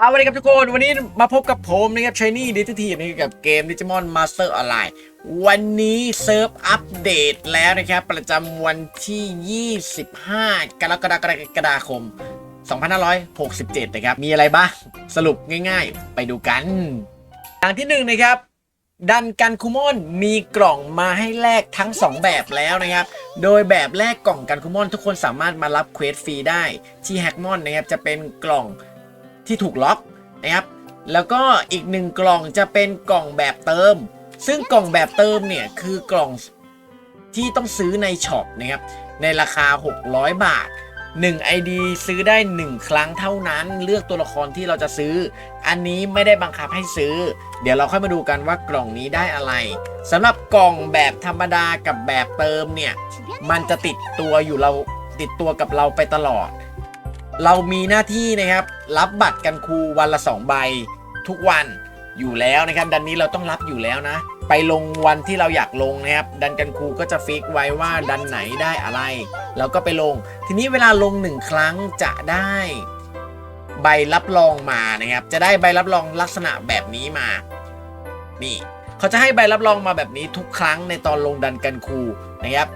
เอาวันนี้ครับทุกคนวันนี้มาพบกับผมนะครับชายนี่ดิจิทีนกับเกมดิจิมอนมาสเตอร์ออนไลน์วันนี้เซิร์ฟอัปเดตแล้วนะครับ ประจำวันที่ 25 กรกฎาคม 2567 นะครับ มีอะไรบ้างสรุปง่ายๆ ไปดูกันอย่างที่หนึ่งนะครับ ดันกันคุมอนมีกล่องมาให้แลกทั้ง 2 แบบแล้วนะครับ โดยแบบแรกกล่องกันคุมอนทุกคนสามารถมารับเควสฟรีได้ที่แฮกมอนนะครับจะเป็นกล่อง ที่ถูกล็อกนะครับ แล้วก็อีกหนึ่งกล่องจะเป็นกล่องแบบเติม ซึ่งกล่องแบบเติมเนี่ยคือกล่องที่ต้องซื้อในช็อปนะครับในราคา 600 บาท 1 ID ซื้อได้ 1 ครั้งเท่านั้น เลือกตัวละครที่เราจะซื้อ อันนี้ไม่ได้บังคับให้ซื้อ เดี๋ยวเราค่อยมาดูกันว่ากล่องนี้ได้อะไรสำหรับกล่องแบบธรรมดากับแบบเติมเนี่ยมันจะติดตัวอยู่เราติดตัวกับเราไปตลอด เรามีหน้าที่นะครับ รับบัตรกันครูวันละ 2 ใบ ทุกวันอยู่แล้วนะครับ ดันนี้เราต้องรับอยู่แล้วนะ ไปลงวันที่เราอยากลงนะครับ ดันกันครูก็จะฟิกไว้ว่าดันไหนได้อะไรเราก็ไปลง ทีนี้เวลาลงหนึ่งครั้งจะได้ใบรับรองมานะครับ จะได้ใบรับรองลักษณะแบบนี้มา นี่ เขาจะให้ใบรับรองมาแบบนี้ทุกครั้งในตอนลงดันกันครูนะครับ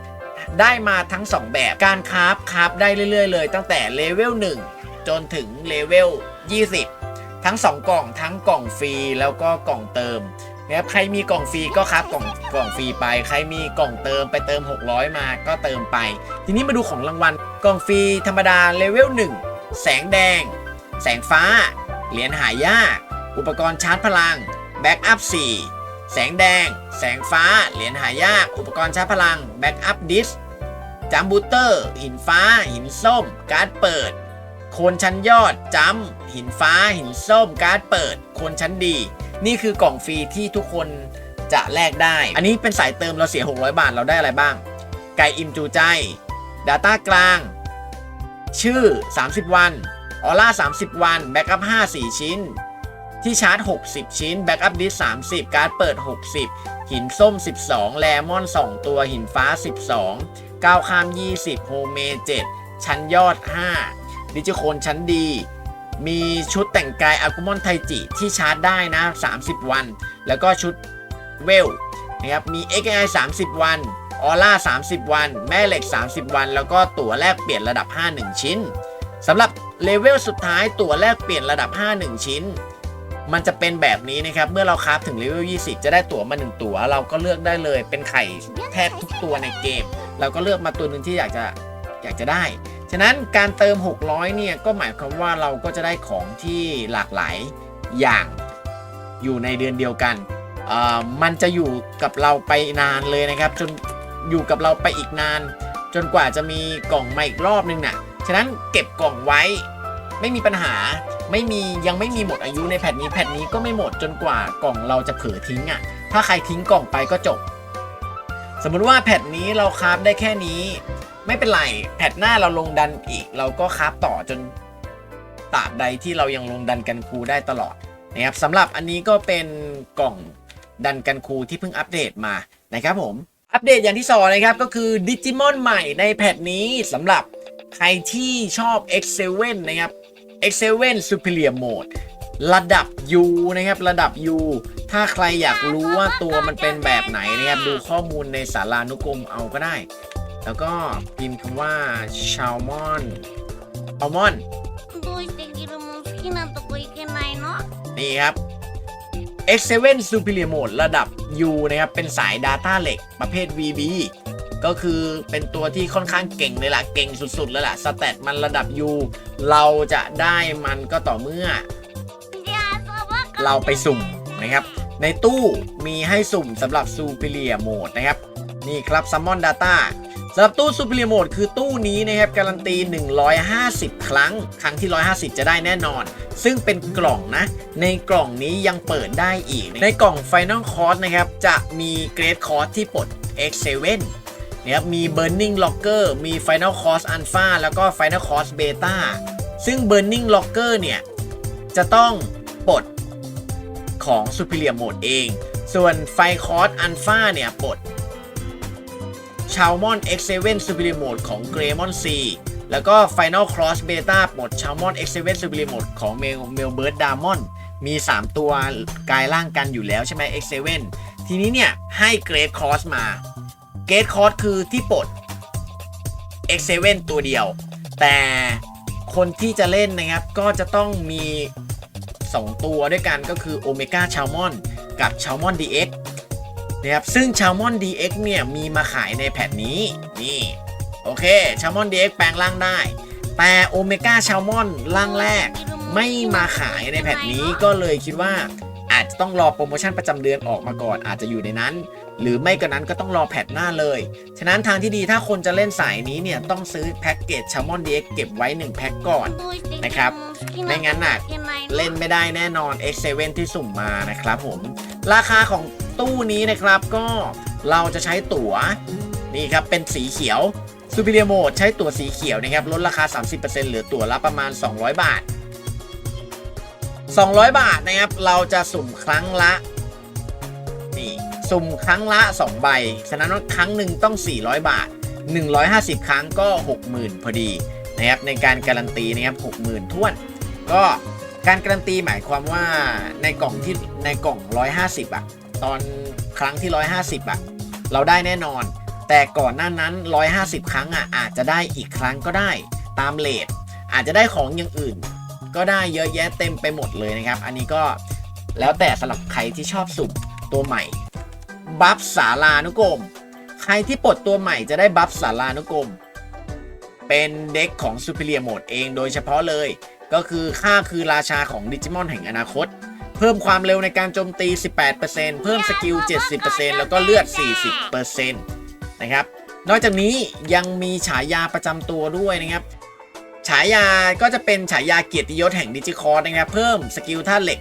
ได้มาทั้ง 2 แบบการคราฟคราฟได้เรื่อยๆ เลย ตั้งแต่เลเวล1 จนถึงเลเวล20 ทั้ง 2 กล่องทั้งกล่องฟรีแล้วก็กล่องเติมนะครับใครมีกล่องฟรีก็คราฟกล่องกล่องฟรีไป ใครมีกล่องเติมไปเติม 600 มาก็เติมไป ทีนี้มาดูของรางวัลกล่องฟรีธรรมดาเลเวล1 แสงแดง แสงฟ้า เหรียญหายาก อุปกรณ์ชาร์จพลังแบ็กอัพ4 แสงแดง แสงฟ้า เหรียญหายาก อุปกรณ์ชาร์จพลัง แบ็กอัพดิสจัมบูเตอร์ หินฟ้า หินส้ม การ์ดเปิด โคนชั้นยอดจัมหินฟ้า หินส้ม การ์ดเปิด โคนชั้นดี นี่คือกล่องฟรีที่ทุกคนจะแลกได้ อันนี้เป็นสายเติมเราเสีย 600 บาทเราได้อะไรบ้าง ไก่อิมจูใจ Data กลาง ชื่อ 30 วัน ออร่า 30 วัน แบ็กอัพ 5 4 ชิ้น ที่ชาร์จ 60 ชิ้น แบ็กอัพดิส30 การ์ดเปิด 60 หินส้ม 12แลมอน 2 ตัวหินฟ้า 12 ก้าวข้าม 20 โฮเม 7 ชั้นยอด 5 ดิจิโคนชั้นดี มีชุดแต่งกายอากุมอนไทจิที่ชาร์จได้นะ 30 วัน แล้วก็ชุดเวลนะครับ มี XI 30 วัน ออร่า 30 วัน แม่เหล็ก 30 วัน แล้วก็ตั๋วแลกเปลี่ยนระดับ 5 1 ชิ้นสำหรับเลเวลสุดท้ายตั๋วแลกเปลี่ยนระดับ 5 1 ชิ้น มันจะเป็นแบบนี้นะครับ เมื่อเราคราฟถึงเลเวล 20 จะได้ตั๋วมา1ตั๋ว เราก็เลือกได้เลย เป็นไข่แทบทุกตัวในเกม เราก็เลือกมาตัวหนึ่งที่อยากจะอยากจะได้ ฉะนั้นการเติม 600 เนี่ย ก็หมายความว่าเราก็จะได้ของที่หลากหลายอย่างอยู่ในเดือนเดียวกันอ่อมันจะอยู่กับเราไปนานเลยนะครับ จนอยู่กับเราไปอีกนาน จนกว่าจะมีกล่องมาอีกรอบนึงน่ะ ฉะนั้นเก็บกล่องไว้ไม่มีปัญหา ไม่มียังไม่มีหมดอายุในแพทนี้แพทนี้ก็ไม่หมดจนกว่ากล่องเราจะเผลอทิ้งอะ ถ้าใครทิ้งกล่องไปก็จบ สมมุติว่าแพทนี้เราคราฟได้แค่นี้ ไม่เป็นไรแพทหน้าเราลงดันอีก เราก็คราฟต่อจนตราบใดที่เรายังลงดันกันครูได้ตลอดนะครับสำหรับอันนี้ก็เป็นกล่องดันกันครูที่เพิ่งอัปเดตมานะครับผมอัปเดตอย่างที่สองนะครับก็คือดิจิมอนใหม่ในแพทนี้สำหรับใครที่ชอบ X7 นะครับ X7 Superior Mode ระดับ U นะครับ ระดับ U ถ้าใครอยากรู้ว่าตัวมันเป็นแบบไหนนะครับ ดูข้อมูลในสารานุกรมเอาก็ได้ แล้วก็พิมพ์คำว่า Salmon Salmon นี่ครับ X7 Superior Mode ระดับ U นะครับ เป็นสาย Data เหล็กประเภท VB ก็คือเป็นตัวที่ค่อนข้างเก่งเลยล่ะ เก่งสุดๆแล้วล่ะ สแตตมันระดับยูเราจะได้มันก็ต่อเมื่อ เราไปสุ่มนะครับ ในตู้มีให้สุ่มสำหรับซูเปเรียโหมดนะครับ นี่ครับซัมมอนดตต้าสำหรับตู้ซูเปเรียโหมดคือตู้นี้นะครับ การันตี 150 ครั้ง ครั้งที่ 150 จะได้แน่นอน ซึ่งเป็นกล่องนะ ในกล่องนี้ยังเปิดได้อีก ในกล่องไฟนอลคอร์สนะครับ จะมีเกรดคอร์สที่ปลด X7 นะครับมี Burning Locker มี Final Cost Alpha แล้วก็ Final Cost Beta ซึ่ง Burning Locker เนี่ย จะต้องปลดของ Superior Mode เอง ส่วน f i n a c o s Alpha เนี่ยปลด c h a l m o n X7 Superior Mode ของ Greymon C แล้วก็ Final Cross Beta ปลด Chalmon X7 Superior Mode ของ Melbird Diamond มี 3 ตัวกายร่างกันอยู่แล้วใช่ไหม X7 ทีนี้เนี่ยให้ Great Cross มา Great Cross คือที่ปลด X7 ตัวเดียว แต่คนที่จะเล่นนะครับก็จะต้องมี 2 ตัวด้วยกันก็คือ Omega Chalmon กับ Chalmon DX นะครับซึ่ง Chalmon DX เนี่ยมีมาขายในแพทนี้นี่โอเค Chalmon DX แปลงร่างได้ แต่ Omega Chalmon ร่างแรกไม่มาขายในแพทนี้ก็เลยคิดว่าอาจจะต้องรอโปรโมชั่นประจำเดือนออกมาก่อนอาจจะอยู่ในนั้น หรือไม่ก็นั้นก็ต้องรอแพทหน้าเลย ฉะนั้นทางที่ดีถ้าคนจะเล่นสายนี้เนี่ยต้องซื้อแพ็กเกจ Chalmon DX เก็บไว้ 1 แพ็กก่อนนะครับไม่งั้นน่ะเล่นไม่ได้แน่นอน X7 ที่สุ่มมานะครับผม ราคาของตู้นี้นะครับก็เราจะใช้ตั๋วนี่ครับเป็นสีเขียว Superior Mode ใช้ตั๋วสีเขียวนะครับลดราคา 30%เหลือตั๋วละประมาณ 200 บาท 200 บาทนะครับเราจะสุ่มครั้งละ สุ่มครั้งละ 2 ใบ ฉะนั้นว่าครั้งหนึ่งต้อง 400 บาท 150 ครั้งก็ 60,000 พอดีนะครับในการการันตีนะครับ60,000ท้วน ก็การการันตีหมายความว่าในกล่องที่ในกล่อง 150 อะ ตอนครั้งที่ 150 อะ เราได้แน่นอน แต่ก่อนหน้านั้น 150 ครั้งอะอาจจะได้อีกครั้งก็ได้ตามเลทอาจจะได้ของอย่างอื่น ก็ได้เยอะแยะเต็มไปหมดเลยนะครับ อันนี้ก็แล้วแต่สำหรับใครที่ชอบสุ่มตัวใหม่ บัฟสารานุกรม ใครที่ปลดตัวใหม่จะได้บัฟสารานุกรม เป็นเด็กของ Superior Mode เองโดยเฉพาะเลย ก็คือค่าคือราชาของดิจิมอนแห่งอนาคต เพิ่มความเร็วในการโจมตี 18%เพิ่มสกิล 70%แล้วก็เลือด 40%นะครับ นอกจากนี้ยังมีฉายาประจำตัวด้วยนะครับฉายาก็จะเป็นฉายาเกียรติยศแห่งดิจิคอร์นะครับ เพิ่มสกิลท่าเหล็ก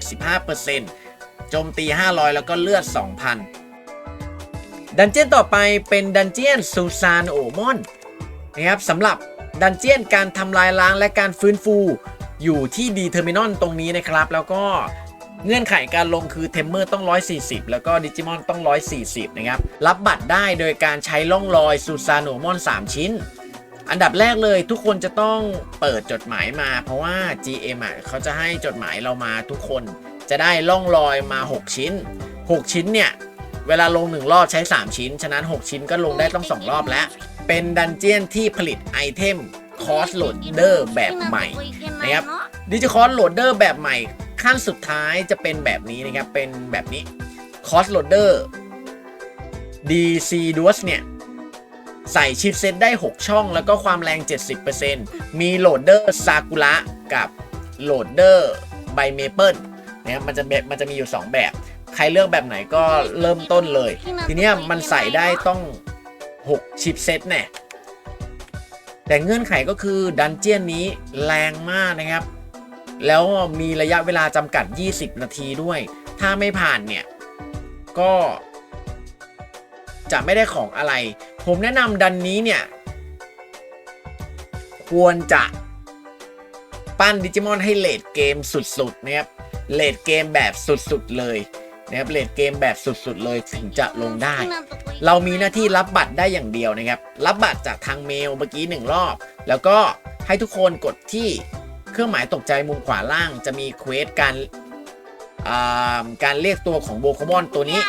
15%โจมตี 500 แล้วก็เลือด 2,000 ดันเจียนต่อไปเป็นดันเจียนซูซานโอมอนนะครับสำหรับดันเจียนการทำลายล้างและการฟื้นฟูอยู่ที่ดีเทอร์มินอลตรงนี้นะครับ แล้วก็เงื่อนไขการลงคือเทมเมอร์ต้อง 140 แล้วก็ดิจิมอนต้อง 140 นะครับ รับบัตรได้โดยการใช้ล่องรอยซูซานโอมอน 3 ชิ้น อันดับแรกเลยทุกคนจะต้องเปิดจดหมายมา เพราะว่า GM อะเขาจะให้จดหมายเรามาทุกคนจะได้ล่องรอยมา 6 ชิ้น 6 ชิ้นเนี่ย เวลาลง 1 รอบใช้ 3 ชิ้น ฉะนั้น 6 ชิ้นก็ลงได้ต้อง 2 รอบแล้ว เป็นดันเจียนที่ผลิตไอเทมคอสโหลดเดอร์แบบใหม่นะครับดิจิคอร์โหลดเดอร์แบบใหม่ขั้นสุดท้ายจะเป็นแบบนี้นะครับ เป็นแบบนี้คอสโหลดเดอร์ DC d u a s เนี่ยใส่ชิปเซตได้ 6 ช่องแล้วก็ความแรง 70%มีโหลดเดอร์ซากุระกับโหลดเดอร์ไบเมเปิลนะครับมันจะมันจะมีอยู่ 2 แบบ ใครเลือกแบบไหนก็เริ่มต้นเลย ทีเนี้ยมันใส่ได้ต้อง 6 ชิปเซตแน่แต่เงื่อนไขก็คือดันเจียนนี้แรงมากนะครับ แล้วมีระยะเวลาจำกัด 20 นาทีด้วย ถ้าไม่ผ่านเนี่ย ก็ จะไม่ได้ของอะไร ผมแนะนำดันนี้เนี่ย ควรจะปั้นดิจิมอนให้เลดเกมสุดๆนะครับเลดเกมแบบสุดๆเลย นะครับเลดเกมแบบสุดๆ เลยถึงจะลงได้ เรามีหน้าที่รับบัตรได้อย่างเดียวนะครับ รับบัตรจากทางเมลเมื่อกี้หนึ่งรอบ แล้วก็ให้ทุกคนกดที่เครื่องหมายตกใจมุมขวาล่างจะมีเควสการอ่าการเรียกตัวของโบคมอนตัวนี้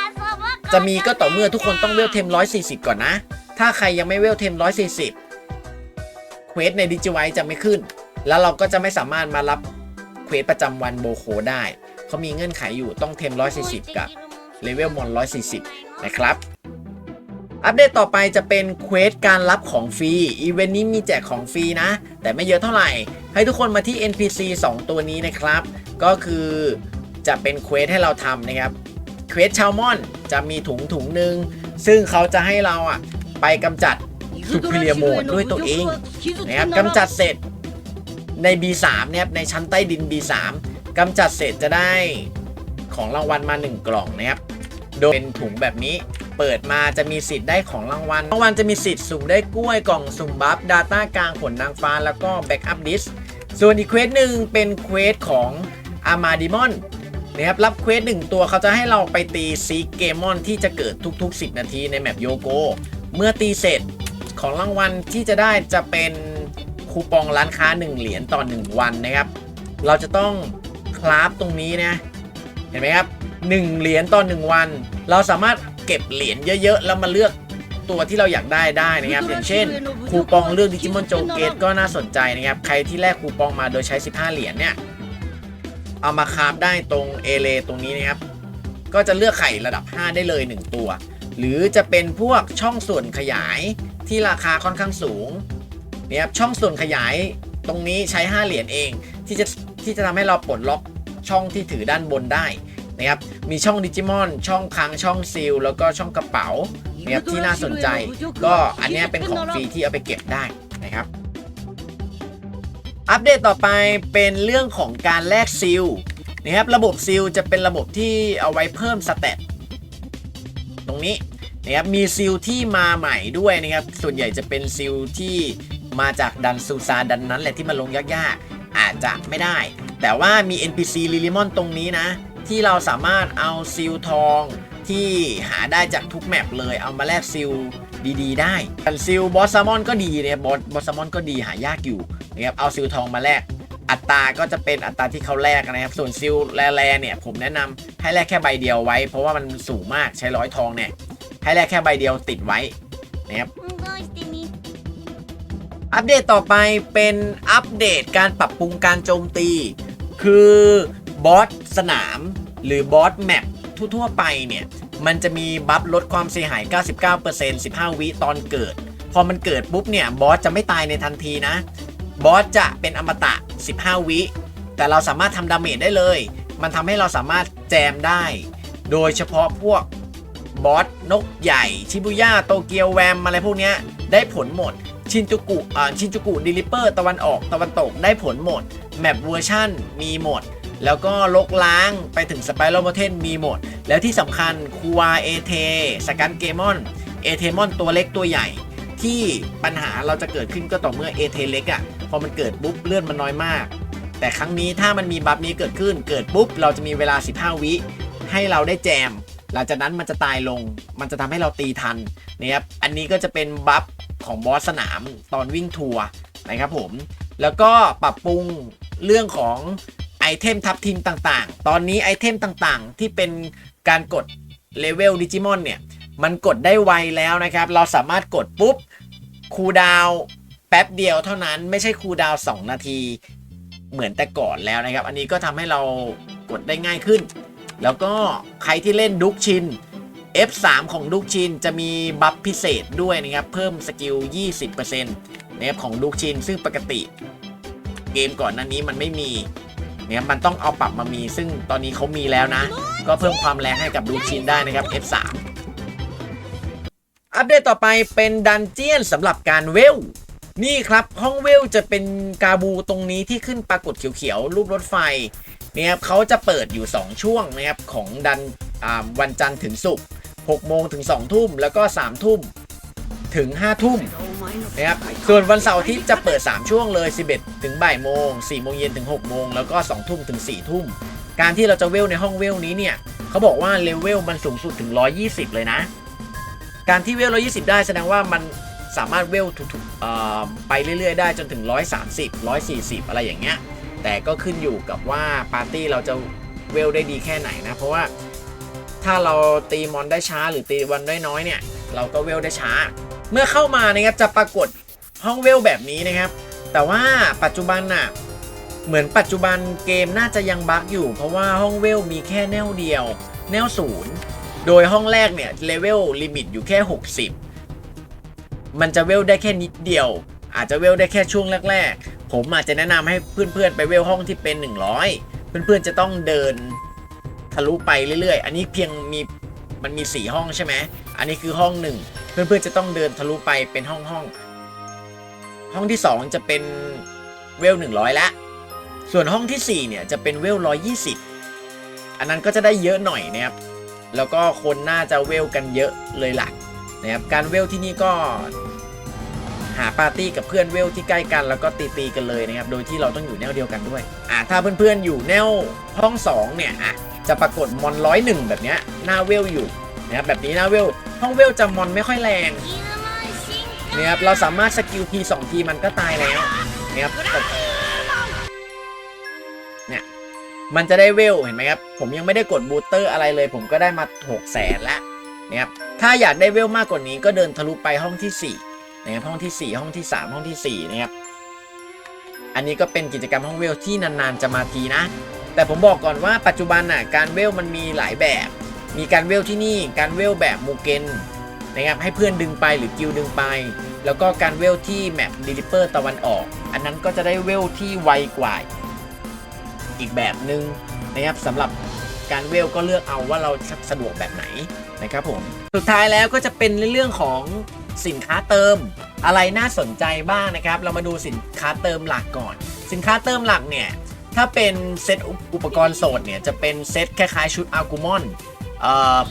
จะมีก็ต่อเมื่อทุกคนต้องเวลเทม 140 ก่อนนะ ถ้าใครยังไม่เวลเทม 140 เควสในดิจิไวจะไม่ขึ้น แล้วเราก็จะไม่สามารถมารับเควสประจำวันโบโคได้ เขามีเงื่อนไขอยู่ต้องเทม140 กับเลเวลมอน140 นะครับอัปเดตต่อไปจะเป็นเควสการรับของฟรี อีเวนต์นี้มีแจกของฟรีนะ แต่ไม่เยอะเท่าไหร่ ให้ทุกคนมาที่ NPC 2 ตัวนี้นะครับ ก็คือจะเป็นเควสให้เราทำนะครับ เควสชาวมอนจะมีถุงถุงหนึ่ง ซึ่งเขาจะให้เราอะ ไปกำจัด Superior Mode ด้วยตัวเองนะครับกำจัดเสร็จใน B3 เนี่ยในชั้นใต้ดิน B3 กำจัดเสร็จจะได้ของรางวัลมา 1 กล่องนะครับ โดยเป็นถุงแบบนี้ เปิดมาจะมีสิทธิ์ได้ของรางวัล รางวัลจะมีสิทธิ์สุ่มได้กล้วยกล่องสุ่มบัฟ Data กลางผลนางฟ้าแล้วก็ Backup Disk ส่วนอีกเควสหนึ่งเป็นเควสของ a m a d i m o n นนะครับรับเควสหนึ่งตัวเขาจะให้เราไปตีซีเกมอนที่จะเกิดทุกๆ 10 นาทีในแมปโยโก เมื่อตีเสร็จของรางวัลที่จะได้จะเป็นคูปองร้านค้า 1 เหรียญต่อ 1 วันนะครับ เราจะต้อง ราฟตรงนี้นะ เห็นไหมครับ1เหรียญต่อ1วัน เราสามารถเก็บเหรียญเยอะๆ แล้วมาเลือกตัวที่เราอยากได้ได้นะครับ อย่างเช่น คูปองเลือกดิจิมอนโจเกตก็น่าสนใจนะครับ ใครที่แลกคูปองมาโดยใช้ 15 เหรียญเนี่ย เอามาคราฟได้ตรงเอเลตรงนี้นะครับ ก็จะเลือกไข่ระดับ 5 ได้เลย 1 ตัว หรือจะเป็นพวกช่องส่วนขยายที่ราคาค่อนข้างสูงเนี่ยครับช่องส่วนขยายตรงนี้ใช้ 5 เหรียญเองที่จะที่จะทำให้เราปลดล็อก ช่องที่ถือด้านบนได้นะครับ มีช่องดิจิมอน ช่องค้าง ช่องซีล แล้วก็ช่องกระเป๋านะครับที่น่าสนใจ ก็อันนี้เป็นของฟรีที่เอาไปเก็บได้นะครับ อัปเดตต่อไปเป็นเรื่องของการแลกซิลนะครับ ระบบซิลจะเป็นระบบที่เอาไว้เพิ่มสเตตตรงนี้นะครับ มีซิลที่มาใหม่ด้วยนะครับ ส่วนใหญ่จะเป็นซิลที่มาจากดันซูซาดันนั้นแหละที่มันลงยากๆ อาจจะไม่ได้ แต่ว่ามี NPC ลิลิมอนตรงนี้นะ ที่เราสามารถเอาซิลทองที่หาได้จากทุกแมปเลยเอามาแลกซิลดีๆ ได้กันซิลบอสซามอนก็ดีเนี่ยบอสบอสซามอนก็ดีหายากอยู่นะครับเอาซิลทองมาแลกอัตราก็จะเป็นอัตราที่เขาแลกนะครับ ส่วนซิลแร่เนี่ยผมแนะนำให้แลกแค่ใบเดียวไว้ เพราะว่ามันสูงมากใช้ร้อยทองเนี่ยให้แลกแค่ใบเดียวติดไว้นะครับอัปเดตต่อไปเป็นอัปเดตการปรับปรุงการโจมตี คือบอสสนามหรือบอสแมปทั่วๆ ไปเนี่ย มันจะมีบัฟลดความเสียหาย 99% 15 วิตอนเกิด พอมันเกิดปุ๊บเนี่ยบอสจะไม่ตายในทันทีนะ บอสจะเป็นอมตะ 15 วิ แต่เราสามารถทำดาเมจได้เลย มันทำให้เราสามารถแจมได้ โดยเฉพาะพวกบอสนกใหญ่ ชิบุย่า โตเกียวแวมอะไรพวกเนี้ยได้ผลหมด ชินจูกุอ่าชินจูกุดิลิเปอร์ ตะวันออกตะวันตกได้ผลหมด แมปเวอร์ชั่นมีหมด แล้วก็ลกล้างไปถึงสไปรัลโมเทนมีหมด แล้วที่สำคัญคูวาเอเทสกันเกมอนเอเทมอนตัวเล็กตัวใหญ่ ที่ปัญหาเราจะเกิดขึ้นก็ต่อเมื่อเอเทเล็กอะ่ะพอมันเกิดปุ๊บเลื่อนมันน้อยมาก แต่ครั้งนี้ถ้ามันมีบัฟนี้เกิดขึ้น เกิดปุ๊บเราจะมีเวลา 15 วิ ให้เราได้แจม หลังจากนั้นมันจะตายลง มันจะทำให้เราตีทันนะครับอันนี้ก็จะเป็นบัฟ ของบอสสนามตอนวิ่งทัวร์นะครับผม แล้วก็ปรับปรุงเรื่องของไอเทมทับทิมต่างๆ ตอนนี้ไอเทมต่างๆ ที่เป็นการกดเลเวลดิจิมอนเนี่ย มันกดได้ไวแล้วนะครับ เราสามารถกดปุ๊บคูดาวแป๊บเดียวเท่านั้นไม่ใช่คูดาว2 นาทีเหมือนแต่ก่อนแล้วนะครับ อันนี้ก็ทำให้เรากดได้ง่ายขึ้น แล้วก็ใครที่เล่นดุกชิน F3 ของดุกชินจะมีบัฟพิเศษด้วยนะครับ เพิ่มสกิล 20%นะครับของดุกชินซึ่งปกติ เกมก่อนหน้านี้มันไม่มีเนี่ยมันต้องเอาปรับมามี ซึ่งตอนนี้เขามีแล้วนะ ก็เพิ่มความแรงให้กับดุกชินได้นะครับ F3 อัปเดตต่อไปเป็นดันเจียนสำหรับการเวล นี่ครับห้องเวลจะเป็นกาบูตรงนี้ที่ขึ้นปรากฏเขียวๆรูปรถไฟเนี่ยครับเขาจะเปิดอยู่ 2 ช่วงนะครับของดันวันจันทร์ถึงศุกร์ 6 โมงถึง 2 ทุ่ม แล้วก็ 3 ทุ่มถึง 5 ทุ่มนะครับ ส่วนวันเสาร์อาทิตย์จะเปิด 3 ช่วงเลย 11 ถึงบ่ายโมง 4 โมงเย็นถึง 6 โมง แล้วก็ 2 ทุ่มถึง 4 ทุ่ม การที่เราจะเวลในห้องเวลนี้เนี่ยเขาบอกว่าเลเวลมันสูงสุดถึง 120 เลยนะ การที่เวล 120 ได้แสดงว่ามันสามารถเวลทุกๆเอ่อไปเรื่อยๆ ได้จนถึง 130 140 อะไรอย่างเงี้ย แต่ก็ขึ้นอยู่กับว่าปาร์ตี้เราจะเวลได้ดีแค่ไหนนะ เพราะว่า ถ้าเราตีมอนได้ช้าหรือตีวันได้น้อยเนี่ย เราก็เวลได้ช้า เมื่อเข้ามานะครับจะปรากฏห้องเวลแบบนี้นะครับ แต่ว่าปัจจุบันน่ะเหมือนปัจจุบันเกมน่าจะยังบั๊กอยู่ เพราะว่าห้องเวลมีแค่แนวเดียว แนวศูนย์โดยห้องแรกเนี่ยเลเวลลิมิตอยู่แค่ 60 มันจะเวลได้แค่นิดเดียว อาจจะเวลได้แค่ช่วงแรก ๆ ผมอาจจะแนะนำให้เพื่อนๆไปเวลห้องที่เป็น 100 เพื่อนๆจะต้องเดิน ทะลุไปเรื่อยๆ อันนี้เพียงมีมันมี 4 ห้องใช่ไหม อันนี้คือห้องหนึ่งเพื่อนๆจะต้องเดินทะลุไปเป็นห้องห้อง ห้องที่ 2 จะเป็นเวล 100 ละ ส่วนห้องทีสี่ 4 เนี่ยจะเป็นเวล 120 อันนั้นก็จะได้เยอะหน่อยนะครับ แล้วก็คนน่าจะเวลกันเยอะเลยหล่ะนะครับ การเวลที่นี่ก็หาปาร์ตี้กับเพื่อนเวลที่ใกล้กันแล้วก็ตีตีกันเลยนะครับ โดยที่เราต้องอยู่แนวเดียวกันด้วย อ่าถ้าเพื่อนๆอยู่แนวห้อง2เนี่ยอะ จะปรากฏมอนร้อยหนึ่งแบบนี้หน้าเวลอยู่นะครับแบบนี้หน้าเวลห้องเวลจะมอนไม่ค่อยแรงนะครับเราสามารถสกิลพีสองทีมันก็ตายแล้วนะครับเนี่ยมันจะได้เวลเห็นไหมครับผมยังไม่ได้กดบูสเตอร์อะไรเลย ผมก็ได้มา6กแสนละนะครับถ้าอยากได้เวลมากกว่านี้ก็เดินทะลุไปห้องที่4นะครับห้องที่ 4 ห้องที่ 3 ห้องที่4นะครับอันนี้ก็เป็นกิจกรรมห้องเวลที่นานๆจะมาทีนะ แต่ผมบอกก่อนว่าปัจจุบันน่ะการเวลมันมีหลายแบบ มีการเวลที่นี่ การเวลแบบมูเกนนะครับให้เพื่อนดึงไปหรือกิลดึงไป แล้วก็การเวลที่แมปดิลิเปอร์ตะวันออก อันนั้นก็จะได้เวลที่ไวกว่าอีกแบบหนึ่งนะครับสำหรับการเวลก็เลือกเอาว่าเราสะดวกแบบไหนนะครับผมสุดท้ายแล้วก็จะเป็นในเรื่องของสินค้าเติมอะไรน่าสนใจบ้างนะครับ เรามาดูสินค้าเติมหลักก่อน สินค้าเติมหลักเนี่ย ถ้าเป็นเซตอุปกรณ์โสดเนี่ย จะเป็นเซตคล้ายๆชุดอากูมอน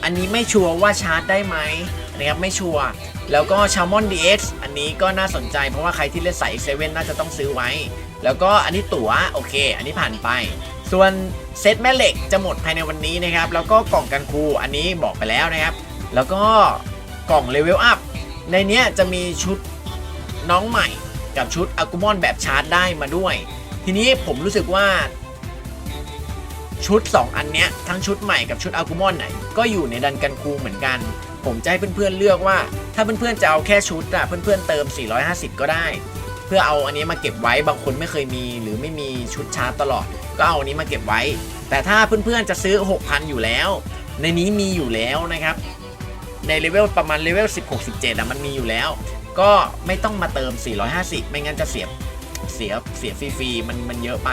อันนี้ไม่ชัวร์ว่าชาร์จได้ไหมนะครับไม่ชัวร์แล้วก็ชา l มอน DX อันนี้ก็น่าสนใจเพราะว่าใครที่เล่นสายเซเว่นน่าจะต้องซื้อไว้ แล้วก็อันนี้ตั๋วโอเค อันนี้ผ่านไป ส่วนเซตแม่เหล็กจะหมดภายในวันนี้นะครับ แล้วก็กล่องกันคูอันนี้บอกไปแล้วนะครับ แล้วก็กล่องเลเวลอัพในเนี้ยจะมีชุดน้องใหม่กับชุดอากูมอนแบบชาร์จได้มาด้วย ทีนี้ผมรู้สึกว่าชุด 2 อันเนี้ยทั้งชุดใหม่กับชุดอากูมอนไหนก็อยู่ในดันกันคูเหมือนกัน ผมจะให้เพื่อนๆเลือกว่า ถ้าเพื่อนๆจะเอาแค่ชุดอะเพื่อนๆเติม 450 ก็ได้ เพื่อเอาอันนี้มาเก็บไว้บางคนไม่เคยมี หรือไม่มีชุดชาร์จตลอด ก็เอาอันนี้มาเก็บไว้ แต่ถ้าเพื่อนๆจะซื้อ 6,000 อยู่แล้ว ในนี้มีอยู่แล้วนะครับ ในเลเวลประมาณเลเวล16 17อะมันมีอยู่แล้ว ก็ไม่ต้องมาเติม 450 ไม่งั้นจะเสียบ เสียเสียฟรีๆมันมันเยอะไป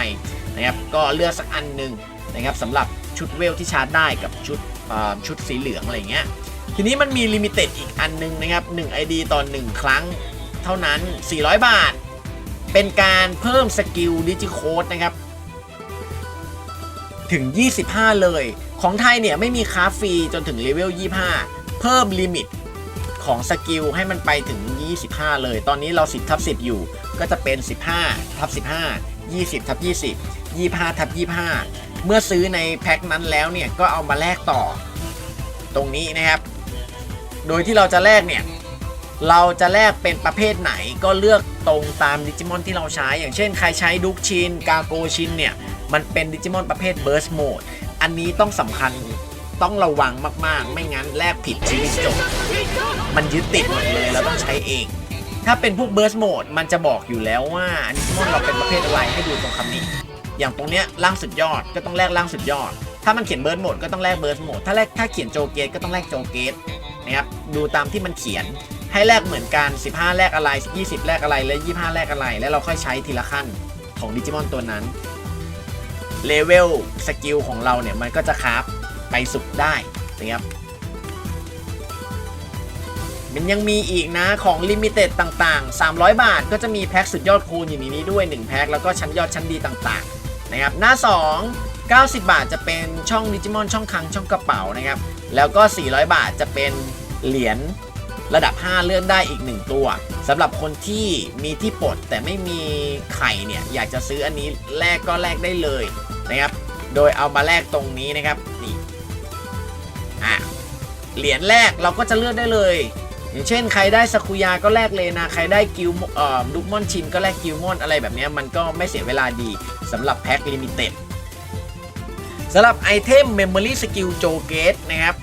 นะครับก็เลือกสักอันหนึ่งนะครับสำหรับชุดเวลที่ชาร์จได้กับชุดชุดสีเหลืองอะไรเงี้ยทีนี้มันมีลิมิเต็ดอีกอันหนึงนะครับ1 ID ต่อ 1 ครั้งเท่านั้น 400 บาท เป็นการเพิ่มสกิลดิจิโคดนะครับ ถึง 25 เลย ของไทยเนี่ยไม่มีค้าฟรีจนถึงเลเวล 25 เพิ่มลิมิต ของสกิลให้มันไปถึง 25 เลย ตอนนี้เรา 10ทับ10 อยู่ ก็จะเป็น 15ทับ15 20ทับ20 25ทับ25 เมื่อซื้อในแพ็คนั้นแล้วเนี่ย ก็เอามาแลกต่อตรงนี้นะครับ โดยที่เราจะแลกเนี่ยเราจะแลกเป็นประเภทไหนก็เลือกตรงตามดิจิมอนที่เราใช้ อย่างเช่นใครใช้ดุกชิน กาโกชินเนี่ย มันเป็นดิจิมอนประเภท Burst Mode อันนี้ต้องสำคัญ ต้องระวังมากๆ ไม่งั้นแลกผิดชีวิตจบ มันยึดติดหมดเลยเราต้องใช้เอง ถ้าเป็นพวก Burst Mode มันจะบอกอยู่แล้วว่าดิจิมอนเราเป็นประเภทอะไรให้ดูตรงคำนี้ อย่างตรงเนี้ยร่างสุดยอดก็ต้องแลกร่างสุดยอด ถ้ามันเขียน Burst Mode ก็ต้องแลก Burst Mode ถ้าแลกถ้าเขียนโจเกตก็ต้องแลกโจเกตนะครับดูตามที่มันเขียนให้แลกเหมือนกัน 15 แลกอะไร 20 แลกอะไร และ 25 แลกอะไร แล้วเราค่อยใช้ทีละขั้นของดิจิมอนตัวนั้น เลเวลสกิลของเราเนี่ย มันก็จะคราฟ ไปสุดได้นะครับมันยังมีอีกนะของลิมิเต็ดต่างๆ 300 บาทก็จะมีแพ็คสุดยอดคูณอยู่ในนี้ด้วย 1 แพ็คแล้วก็ชั้นยอดชั้นดีต่างๆนะครับหน้า 2 90 บาทจะเป็นช่องดิจิมอนช่องคังช่องกระเป๋านะครับ แล้วก็ 400 บาทจะเป็นเหรียญระดับ 5 เลื่อนได้อีก 1 ตัวสำหรับคนที่มีที่ปลดแต่ไม่มีไข่เนี่ยอยากจะซื้ออันนี้แลกก็แลกได้เลยนะครับ โดยเอามาแลกตรงนี้นะครับนี่ อะเหรียญแรกเราก็จะเลือกได้เลย อย่างเช่นใครได้สกุยาก็แลกเลยนะ ใครได้กิลเอ่อลูกมอนชินก็แลกกิลมอนอะไรแบบนี้มันก็ไม่เสียเวลาดีสำหรับแพ็คลิมิเต็ดสำหรับไอเทม Memory Skill j o g a t e นะครับ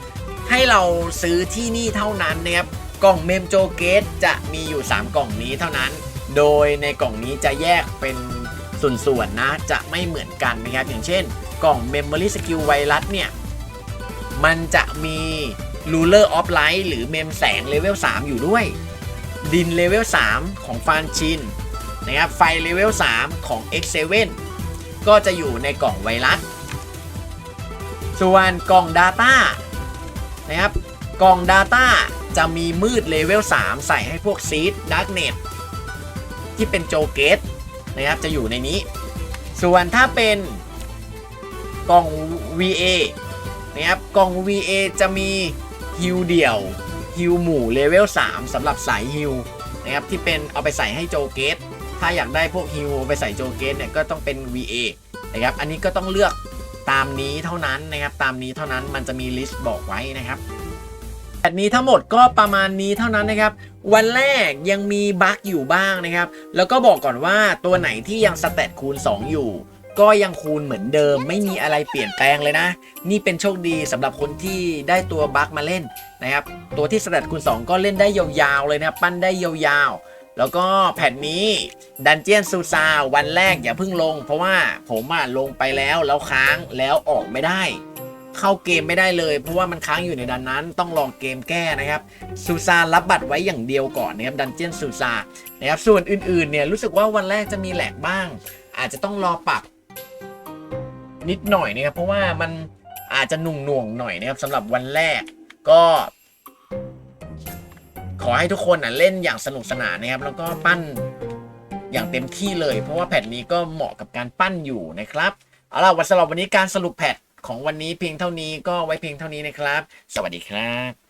ให้เราซื้อที่นี่เท่านั้นนะครับ กล่องเมมโจเกตจะมีอยู่ 3 กล่องนี้เท่านั้น โดยในกล่องนี้จะแยกเป็นส่วนๆนะจะไม่เหมือนกันนะครับ อย่างเช่น กล่อง Memory Skill ไวรัสเนี่ย มันจะมี Ruler of Light หรือเมมแสงเลเวล3อยู่ด้วย ดินเลเวล3ของฟานชินนะครับไฟเลเวล3ของ X7 ก็จะอยู่ในกล่องไวรัส ส่วนกล่อง Data นะครับกล่อง Data จะมีมืดเลเวล3ใส่ให้พวกซีดดักเน็ตที่เป็นโจเกตนะครับจะอยู่ในนี้ ส่วนถ้าเป็นกล่อง VA นะครับกล่อง VA จะมีฮิวเดี่ยวฮิวหมู่เลเวล3สำหรับสายฮิวนะครับที่เป็นเอาไปใส่ให้โจเกต ถ้าอยากได้พวกฮิวไปใส่โจเกตเนี่ยก็ต้องเป็น VA นะครับอันนี้ก็ต้องเลือกตามนี้เท่านั้นนะครับตามนี้เท่านั้นมันจะมีลิสต์บอกไว้นะครับแพทนี้ทั้งหมดก็ประมาณนี้เท่านั้นนะครับ วันแรกยังมีบั๊กอยู่บ้างนะครับ แล้วก็บอกก่อนว่าตัวไหนที่ยังสเตตคูณ 2 อยู่ ก็ยังคูณเหมือนเดิม ไม่มีอะไรเปลี่ยนแปลงเลยนะ นี่เป็นโชคดีสำหรับคนที่ได้ตัวบั๊กมาเล่นนะครับ ตัวที่สเตตคูณ 2 ก็เล่นได้ยาวๆเลยนะครับปั้นได้ยาวๆ แล้วก็แผ่นนี้ดันเจียนซูซาวันแรกอย่าเพิ่งลง เพราะว่าผมอะลงไปแล้วแล้วค้างแล้วออกไม่ได้เข้าเกมไม่ได้เลย เพราะว่ามันค้างอยู่ในดันนั้นต้องรอเกมแก้นะครับซูซารับบัตรไว้อย่างเดียวก่อนนะครับดันเจียนซูซานะครับส่วนอื่นๆเนี่ยรู้สึกว่าวันแรกจะมีแหลกบ้าง อาจจะต้องรอปรับ นิดหน่อยนะครับเพราะว่ามันอาจจะหนุ่งหน่วงหน่อยนะครับสำหรับวันแรกก็ ขอให้ทุกคนอะเล่นอย่างสนุกสนานนะครับ แล้วก็ปั้นอย่างเต็มที่เลย เพราะว่าแพทนี้ก็เหมาะกับการปั้นอยู่นะครับเอาล่ะวันสำหรับวันนี้การสรุปแพทของวันนี้เพียงเท่านี้ก็ไว้เพียงเท่านี้นะครับ สวัสดีครับ